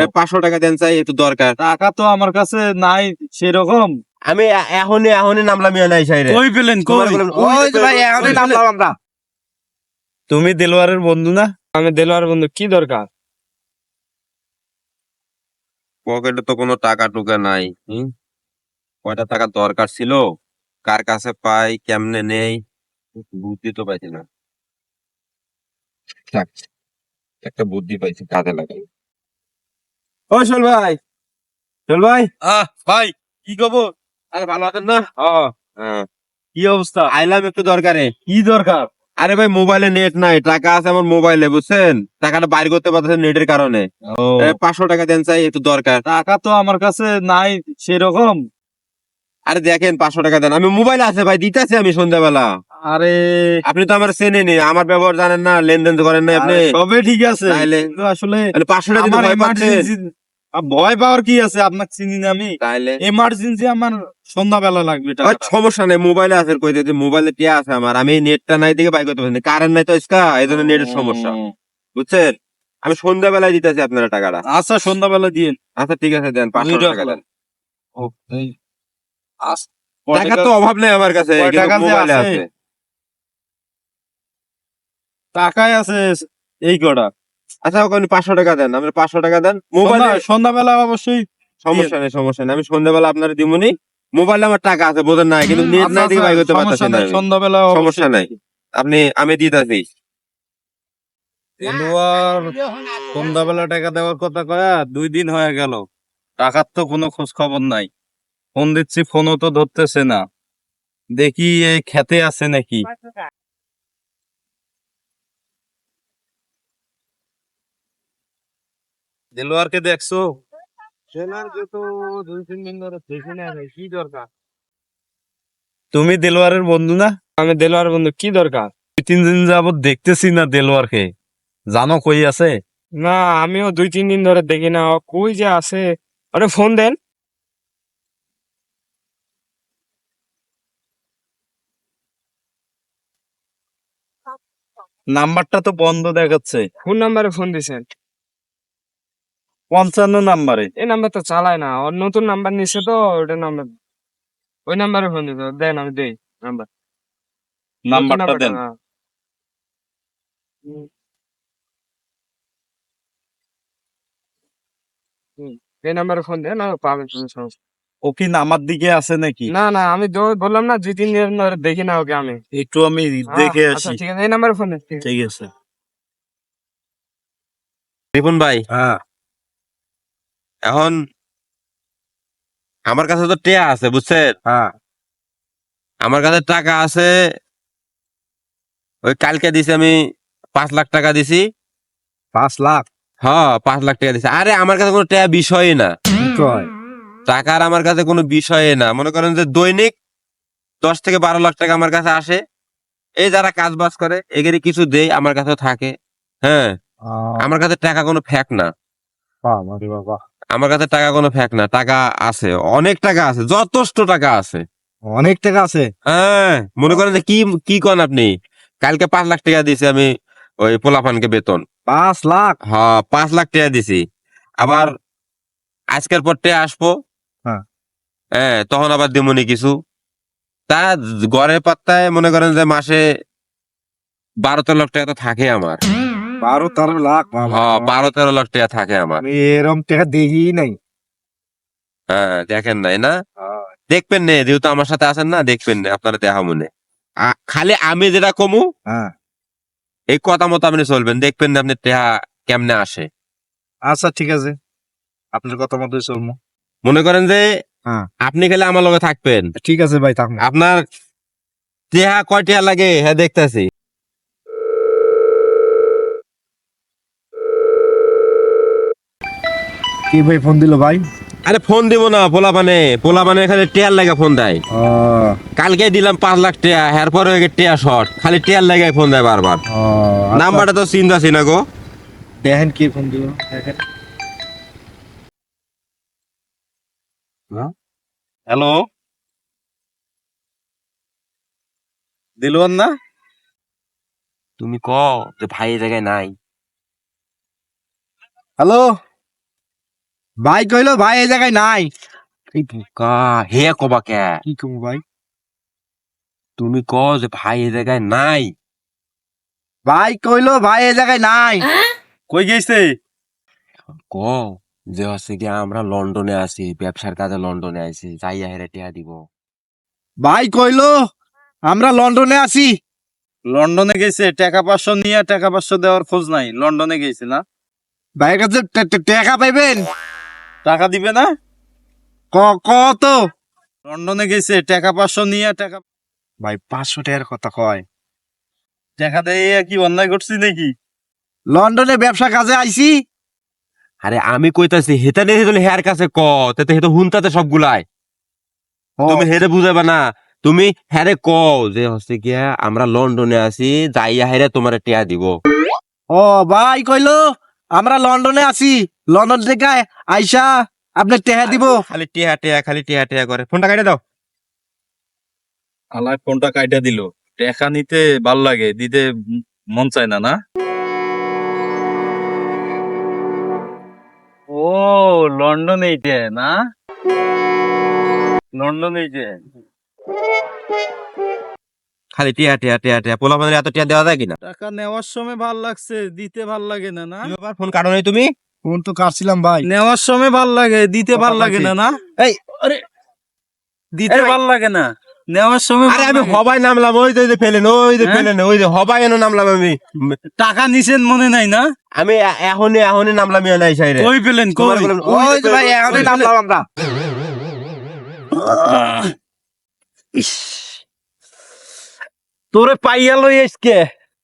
এ, পাঁচশো টাকা দেন চাই একটু দরকার। টাকা তো আমার কাছে নাই সেরকম। আমি এখনই এখনই নামলাম নাই সাইরে। কই পেলেন কই? ওই ভাই এখনই নামলাম আমরা। তুমি দেলোয়ারের বন্ধু না? আমি দেলোয়ারের বন্ধু কি দরকার? পকেটে তো কোনো টাকা টুকা নাই। হুম? কয়টা টাকা দরকার ছিল? কার কাছে পাই? কেমনে নেই? বুদ্ধি তো পাইছি না। থাক, একটা বুদ্ধি পাইছি কাজে লাগাই। ও শোল ভাই। শোল ভাই? আহ ভাই কি খবর? আরে ভালো আছেন না? হ্যাঁ। কি অবস্থা? আইলাম একটু দরকারে। কি দরকার? আরে ভাই মোবাইলে নেট নাই টাকা আছে আমার মোবাইলে বুঝছেন? টাকাটা বাইর করতে পারতেছেন নেটের কারণে। পাঁচশো টাকা দেন চাই একটু দরকার। টাকা তো আমার কাছে নাই সেরকম। আরে দেখেন পাঁচশো টাকা দেন। আমি মোবাইল আছে ভাই দিতেছি আমি সন্ধ্যাবেলা। আরে। আপনি তো আমার চেনেনি আমার ব্যবহার জানেন না লেনদেন করেন না আপনি। সবে ঠিক আছে। আসলে পাঁচশো টাকা ভয় পাওয়ার কি আছে? আপনাকে চিনি না আমি? তাইলে? এমার্জেন্সি আমার সন্ধ্যাবেলা লাগবে ওই সমস্যা নেই মোবাইলে আছে কই দিতে মোবাইলে টিয়া আছে আমার? আমি নেটটা নাই দিকে বাই করতে পারছি কারেন্ট নাই তো ইসকা এই জন্য নেটের সমস্যা। বুঝছেন? আমি সন্ধ্যাবেলায় দিতেছি আপনারা টাকাটা। আচ্ছা সন্ধ্যাবেলা দিয়ে আচ্ছা ঠিক আছে দেন পাঁচশো টাকা দেন। টাকা তো অভাব নেই আমার কাছে টাকা মোবাইলে? আছে। টাকায় আছে এই কটা। আচ্ছা ওখানে পাঁচশো টাকা দেন আপনি পাঁচশো টাকা দেন। মোবাইলে সন্ধ্যা- সন্ধ্যাবেলা অবশ্যই। সমস্যা নেই সমস্যা নেই। আমি সন্ধ্যাবেলা আপনার দিমুনি। মোবাইলে আমার টাকা আছে বোঝেন না কিন্তু নেট আচ্ছা, নাই দিকে বাই করতে আচ্ছা, পারতেছি না। সন্ধ্যাবেলা সমস্যা নাই। আপনি আমি দিতেছি। এলোয়ার সন্ধ্যাবেলা টাকা দেওয়ার কথা কয়া দুই দিন হয়ে গেল। টাকার তো কোনো খোঁজ খবর নাই। ফোন দিচ্ছি ফোনও তো ধরতেছে না। দেখি এই খেতে আছে নাকি। দেলোয়ারকে দেখছ? তুমি দেলোয়ারের বন্ধু না? আমি দেলোয়ারের বন্ধু কি দরকার? দুই তিন দিন যাবত দেখতেছি না দেলোয়ারকে। জানো কই আছে? না আমিও দুই তিন দিন ধরে দেখি না কই যে আছে? আরে ফোন দেন। নাম্বারটা তো বন্ধ দেখাচ্ছে। কোন নাম্বারে ফোন দিছেন। পঞ্চান্ন নাম্বারে। এই নাম্বার তো চালায় না। ওর নতুন নাম্বার নিছে তো ওটা নাম্বার ওই নাম্বারে ফোন দিতে দেন আমি দেই নাম্বার। নাম্বারটা দেন। এই নাম্বারে ফোন দেন আর পাবেন কোনো সমস্যা। ও কি আমার দিকে আছে নাকি? না না আমি তো- বললাম না দুই তিন দিন দেখি না ওকে আমি। একটু আমি দেখে আচ্ছা আসি। ঠিক আছে। এই নাম্বারে ফোন ঠিক আছে। রিপন ভাই হ্যাঁ। এখন আমার কাছে তো টেয়া আছে বুঝছেন? হ্যাঁ। আমার কাছে টাকা আছে ওই কালকে দিছি আমি পাঁচ লাখ টাকা দিছি। পাঁচ লাখ? হ্যাঁ পাঁচ লাখ টাকা দিছি। আরে আমার কাছে কোনো টাকা বিষয় না। টাকার আমার কাছে কোনো বিষয় না। মনে করেন যে দৈনিক দশ থেকে বারো লাখ টাকা আমার কাছে আসে। এই যারা কাজ বাজ করে এগেরে কিছু দেই আমার কাছে থাকে। হ্যাঁ আমার কাছে টাকা কোনো ফ্যাক না। বাবা। আমার কাছে টাকা কোনো ফ্যাক না টাকা আছে অনেক টাকা আছে যথেষ্ট টাকা আছে। অনেক টাকা আছে? হ্যাঁ মনে করেন যে কি কি কন আপনি? কালকে পাঁচ লাখ টাকা দিছি আমি ওই পোলাপানকে বেতন। পাঁচ লাখ? হ্যাঁ পাঁচ লাখ টাকা দিছি আবার আজকের পর টাকা আসব। হ্যাঁ। হ্যাঁ তখন আবার দিমনি কিছু। তা গড়ের পাত্তায় মনে করেন যে মাসে বারো তেরো লাখ টাকা তো থাকে আমার। বারো তেরো লাখ হ্যাঁ বারো তেরো লাখ টাকা থাকে আমার। এরম টাকা দেখি নাই। হ্যাঁ দেখেন নাই না? দেখবেন নে যেহেতু আমার সাথে আছেন না দেখবেন না আপনারা দেখা মনে। খালি আমি যেটা কমু হ্যাঁ। এই কথা মতো আপনি চলবেন। দেখবেন না আপনি টেহা কেমনে আসে। আচ্ছা ঠিক আছে। আপনার কথা মতোই চলবো মনে করেন যে হ্যাঁ। আপনি খালি আমার লগে থাকবেন। ঠিক আছে ভাই থাকব আপনার টেহা কয় টেহা লাগে হ্যাঁ দেখতেছি। কি ভাই ফোন দিল ভাই? আরে ফোন দিব না পোলা পানে পোলা পানে খালি টেয়ার লাগে ফোন দেয়। কালকে দিলাম পাঁচ লাখ টেয়া এরপর হয়ে গেছে টেয়া শর্ট। খালি টেয়ার লাগে ফোন দেয় বারবার। নাম্বারটা তো চিন্তা না গো। দেখেন কি ফোন দিল। হ্যালো? দিলওয়ান না? তুমি ক যে ভাই জায়গায় নাই। হ্যালো? ভাই কইলো ভাই এই জায়গায় নাই। এই বোকা হে কবা কে? কি কমু ভাই? তুমি ক যে ভাই এই জায়গায় নাই। ভাই কইলো ভাই এই জায়গায় নাই। কই গেছে ক যে হচ্ছে কি আমরা লন্ডনে আছি ব্যবসার কাজে লন্ডনে আছি যাই হেরে টিয়া দিব। ভাই কইলো আমরা লন্ডনে আছি। লন্ডনে গেছে টাকা পাঁচশো নিয়ে টাকা পাঁচশো দেওয়ার খোঁজ নাই লন্ডনে গেছে না? ভাইয়ের কাছে টাকা পাইবেন টাকা দিবে না? ক কত লন্ডনে গেছে টাকা পাঁচশো নিয়ে টাকা ভাই পাঁচশো টাকার কথা কয়। টাকা দিয়ে কি অন্যায় করছি নাকি? লন্ডনে ব্যবসা কাজে আইছি? আরে আমি কইতাছি হেতা নিয়ে দিলে হেয়ার কাছে ক তাতে হেতো হুনতাতে সবগুলাই। ও, তুমি হেরে বুঝাবে না। তুমি হ্যারে ক যে হচ্ছে কি আমরা লন্ডনে আছি যাইয়া হেরে তোমার টিয়া দিব। ও ভাই কইলো আমরা লন্ডনে আছি। লন্ডন থেকে আইসা আপনি টেহা দিব। খালি টিয়া টেহা খালি টেহা টেহা করে। ফোনটা কাটে দাও। আলাই ফোনটা কাইটা দিল। টাকা নিতে ভালো লাগে দিতে মন চায় না না? ও লন্ডন এইটে না? লন্ডন এইটে। খালি টিয়া টিয়া টিয়া টিয়া। পোলা মানে এত টিয়া দেওয়া যায় কিনা? টাকা নেওয়ার সময় ভালো লাগছে দিতে ভালো লাগে না না? ব্যাপার, ফোন কাটো নাই তুমি? ফোন তো কাটছিলাম ভাই। নেওয়ার সময় ভালো লাগে দিতে ভালো লাগে না না? এই, আরে! দিতে ভালো লাগে না নেওয়ার সময় আরে আমি হবাই নামলাম ওই যে ফেলেন ওই যে হ্যাঁ? ফেলেন ওই যে হবাই এনে নামলাম আমি। টাকা নিছেন মনে নাই না? আমি এ- এখনই এখনই নামলাম ইয়া নাই সাইরে কই পেলেন তোমার কই? ওই যে ভাই এখনই নামলাম আমরা। তোরে পাইয়া লই আজকে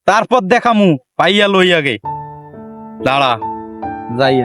তারপর দেখামু পাইয়া লই আগে। দাঁড়া যাই